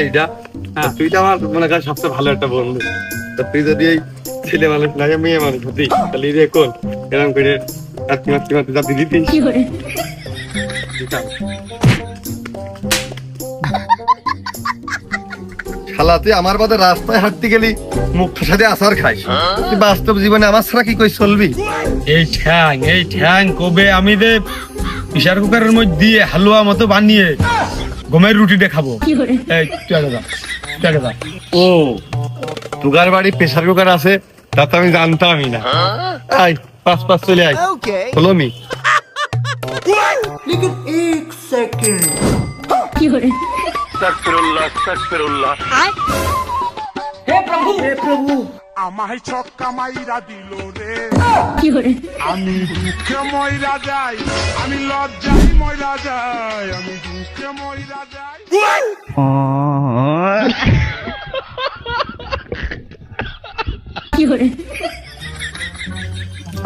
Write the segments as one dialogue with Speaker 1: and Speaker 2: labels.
Speaker 1: এইটা
Speaker 2: হ্যাঁ।
Speaker 1: তুই তো আমার মনে কর সবচেয়ে ভালো একটা বন্ধু। তা তুই যদি এই ছেলে মানুষ না যে মেয়ে মানুষ হতি তাহলে এই কোন? এরকম করে রাত্রি মাত্রি মাত্রি যাতে দিতিস দিতাম।
Speaker 3: শালা তুই আমার বাদে রাস্তায় হাঁটতে গেলি মুখটার সাথে আসার খাইস। তুই বাস্তব জীবনে আমার ছাড়া কি কই চলবি?
Speaker 2: এই ঠ্যাং এই ঠ্যাং কবে আমি দে প্রেশার কুকারের মধ্যে দিয়ে হালুয়া মতো বানিয়ে গমের রুটি এই যা
Speaker 1: ও তুগার বাড়ি প্রেসার কুকার আছে তা তো আমি জানতামই না। আই পাঁচ পাঁচ চলে আই হলো মি।
Speaker 4: আমায় ছক্কা মাইরা দিল রে। আমি দুঃখে ময়রা যাই আমি লজ্জায় যাই আমি দুঃখে ময়রা যাই।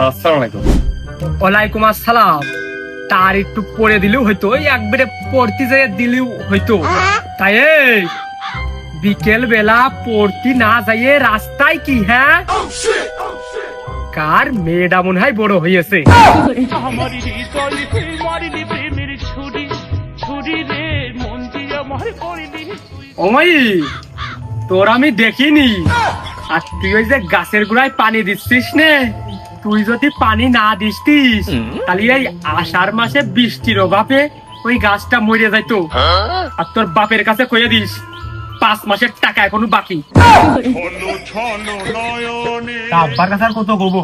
Speaker 1: আসসালামু আলাইকুম
Speaker 5: ওয়ালাইকুম আসসালাম। তার একটু পড়ে দিলেও হয়তো ওই একবারে পড়তে যেয়ে দিলেও হয়তো তাই এই বিকেল বেলা পড়তে না যাইয়ে রাস্তায় কি হ্যাঁ? কার মেয়েটা মনে হয় বড় হয়েছে ওমাই তোর আমি দেখিনি। আর তুই ওই যে গাছের গোড়ায় পানি দিচ্ছিস নে তুই যদি পানি না দিসতিস তাহলে এই আষাঢ় মাসে বৃষ্টির অভাবে ওই গাছটা মরে যাইতো। আর তোর বাপের কাছে কয়ে দিস পাঁচ মাসের টাকা এখনও বাকি।
Speaker 2: আব্বার কাছে আর কত গোবো